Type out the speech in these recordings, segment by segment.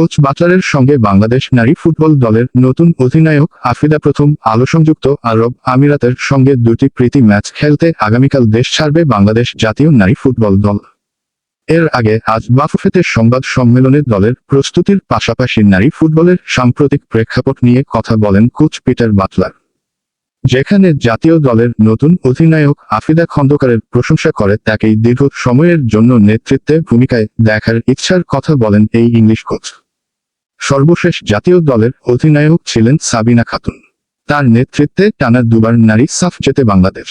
Coach বাটলারের সঙ্গে বাংলাদেশ নারী football দলের নতুন অধিনায়ক আফিদা প্রথম আলো সংযুক্ত আরব আমিরাতের সঙ্গে দুটি প্রীতি ম্যাচ খেলতে আগামীকাল দেশ ছাড়বে বাংলাদেশ জাতীয় নারী ফুটবল দল। এর আগে আজ বাফুফেতে সংবাদ সম্মেলনে দলের প্রস্তুতির পাশাপাশি নারী ফুটবলের সাম্প্রতিক প্রেক্ষাপট নিয়ে কথা বলেন কোচ পিটার বাটলার। যেখানে জাতীয় দলের নতুন অধিনায়ক আফিদা খন্দকারের প্রশংসা করে, তাকেই দীর্ঘ সময়ের জন্য নেতৃত্বে ভূমিকায় দেখার ইচ্ছার কথা বলেন এই ইংলিশ কোচ। সর্বশেষ জাতীয় দলের অধিনায়ক ছিলেন সাবিনা খাতুন। তার নেতৃত্বে টানা দুবার নারী সাফ জেতে বাংলাদেশ।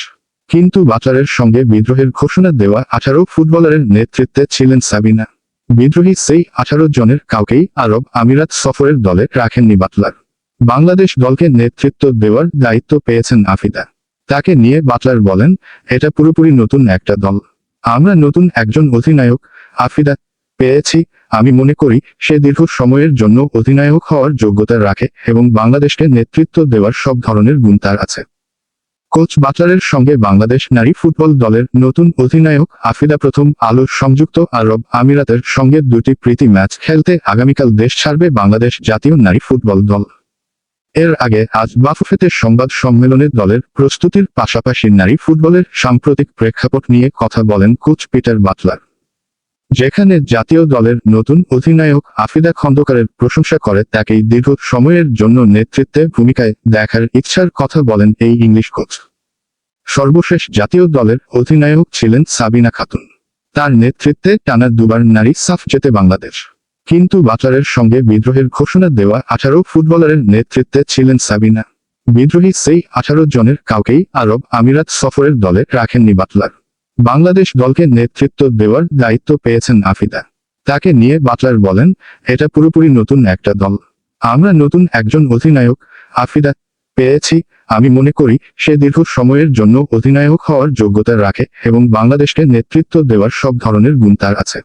কিন্তু বাটলারের সঙ্গে বিদ্রোহের ঘোষণা দেওয়া আঠারো ফুটবলারের নেতৃত্বে ছিলেন সাবিনা। বিদ্রোহী সেই আঠারো জনের কাউকেই আরব আমিরাত সফরের দলে রাখেননি বাটলার বাংলাদেশ দলকে নেতৃত্ব দেওয়ার দায়িত্ব পেয়েছেন আফিদা। তাকে নিয়ে বাটলার বলেন, এটা পুরোপুরি নতুন একটা দল। আমরা নতুন একজন অধিনায়ক, আফিদা পেয়েছি, আমি মনে করি সে দীর্ঘ সময়ের জন্য অধিনায়ক হওয়ার যোগ্যতা রাখে এবং বাংলাদেশকে নেতৃত্ব দেওয়ার সব ধরনের গুণ তার আছে। কোচ বাটলারের সঙ্গে বাংলাদেশ নারী ফুটবল দলের নতুন অধিনায়ক আফিদা প্রথম আলো সংযুক্ত আরব আমিরাতের সঙ্গে দুটি প্রীতি ম্যাচ খেলতে আগামীকাল দেশ ছাড়বে বাংলাদেশ জাতীয় নারী ফুটবল দল। এর আগে আজ বাফুফেতে সংবাদ সম্মেলনে দলের প্রস্তুতির পাশাপাশি নারী ফুটবলের সাম্প্রতিক প্রেক্ষাপট নিয়ে কথা বলেন কোচ পিটার বাটলার। যেখানে জাতীয় দলের নতুন অধিনায়ক আফিদা খন্দকারের প্রশংসা করে, তাকেই দীর্ঘ সময়ের জন্য নেতৃত্বে ভূমিকায় দেখার ইচ্ছার কথা বলেন এই ইংলিশ কোচ। সর্বশেষ জাতীয় দলের অধিনায়ক ছিলেন সাবিনা খাতুন। তার নেতৃত্বে টানা দুবার নারী সাফ জেতে বাংলাদেশ। কিন্তু বাটলারের সঙ্গে বিদ্রোহের ঘোষণা দেওয়া আঠারো ফুটবলারের নেতৃত্বে ছিলেন সাবিনা। বিদ্রোহী সেই আঠারো জনের কাউকেই আরব আমিরাত সফরের দলে রাখেননি বাটলার বাংলাদেশ দলকে নেতৃত্ব দেওয়ার দায়িত্ব পেয়েছেন আফিদা তাকে নিয়ে বাটলার বলেন, এটা পুরোপুরি নতুন একটা দল। আমরা নতুন একজন অধিনায়ক, আফিদা, পেয়েছি। আমি মনে করি সে দীর্ঘ সময়ের জন্য অধিনায়ক হওয়ার যোগ্যতা রাখে এবং বাংলাদেশকে নেতৃত্ব দেওয়ার সব ধরনের গুণ তার আছে।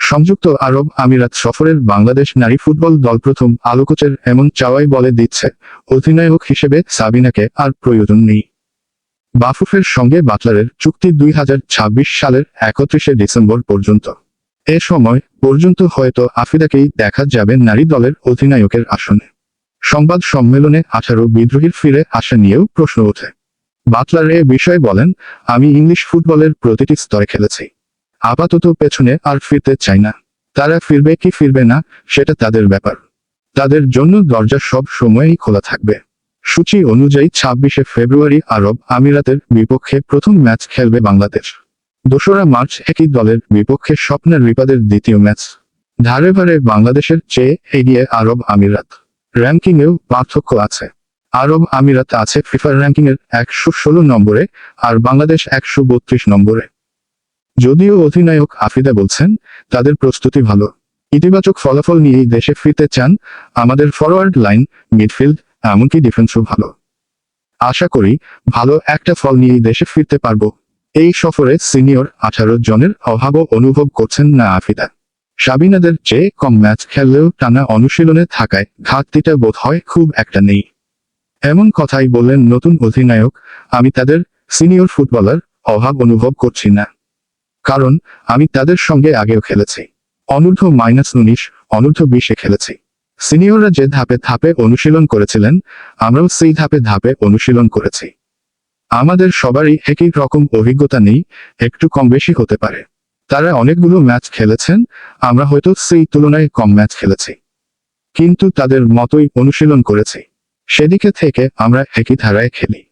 সংযুক্ত আরব আমিরাত সফরের বাংলাদেশ নারী ফুটবল দল প্রথম আলোকোচের এমন চাওয়াই বলে দিচ্ছে, অধিনায়ক হিসেবে সাবিনাকে আর প্রয়োজন নেই। বাফুফের সঙ্গে বাটলারের চুক্তি দুই হাজার ছাব্বিশ সালের একত্রিশে ডিসেম্বর পর্যন্ত। এ সময় পর্যন্ত হয়তো আফিদাকেই দেখা যাবে নারী দলের অধিনায়কের আসনে। সংবাদ সম্মেলনে আঠারো বিদ্রোহীর ফিরে আসা নিয়েও প্রশ্ন ওঠে। বাটলার এ বিষয়ে বলেন, আমি ইংলিশ ফুটবলের প্রতিটি স্তরে খেলেছি। আপাতত পেছনে আর ফিরতে চাই না। তারা ফিরবে কি ফিরবে না, সেটা তাদের ব্যাপার। তাদের জন্য দরজা সব সময়ই খোলা থাকবে। সূচি অনুযায়ী ছাব্বিশে ফেব্রুয়ারি আরব আমিরাতের বিপক্ষে প্রথম ম্যাচ খেলবে বাংলাদেশ। দোসরা মার্চ একই দলের বিপক্ষে স্বপ্নের রিপাদের দ্বিতীয় ম্যাচ। ধারে ভারে বাংলাদেশের চেয়ে এগিয়ে আরব আমিরাত। র্যাঙ্কিংয়েও পার্থক্য আছে। আরব আমিরাত আছে ফিফার র্যাঙ্কিংয়ের একশো ষোলো নম্বরে আর বাংলাদেশ একশো বত্রিশ নম্বরে। যদিও অধিনায়ক আফিদা বলছেন, তাদের প্রস্তুতি ভালো। ইতিবাচক ফলাফল নিয়েই দেশে ফিরতে চান আমাদের ফরওয়ার্ড লাইন মিডফিল্ড এমনকি ডিফেন্সও ভালো। আশা করি, ভালো একটা ফল নিয়েই দেশে ফিরতে পারব। এই সফরে সিনিয়র আঠারো জনের অভাবও অনুভব করছেন না আফিদা। সাবিনাদের চেয়ে কম ম্যাচ খেললেও টানা অনুশীলনে থাকায় ঘাটতিটা বোধ হয় খুব একটা নেই। এমন কথাই বললেন নতুন অধিনায়ক, আমি তাদের সিনিয়র ফুটবলার অভাব অনুভব করছি না। কারণ, আমি তাদের সঙ্গে আগেও খেলেছি। অনূর্ধ্ব মাইনাস উনিশ অনূর্ধ্ব বিশে খেলেছি। সিনিয়ররা যে ধাপে ধাপে অনুশীলন করেছিলেন, আমরাও সেই ধাপে ধাপে অনুশীলন করেছি। আমাদের সবারই একই রকম অভিজ্ঞতা নেই, একটু কম বেশি হতে পারে। তারা অনেকগুলো ম্যাচ খেলেছেন, আমরা হয়তো সেই তুলনায় কম ম্যাচ খেলেছি। কিন্তু তাদের মতোই অনুশীলন করেছি। সেদিকে থেকে আমরা একই ধারায় খেলি।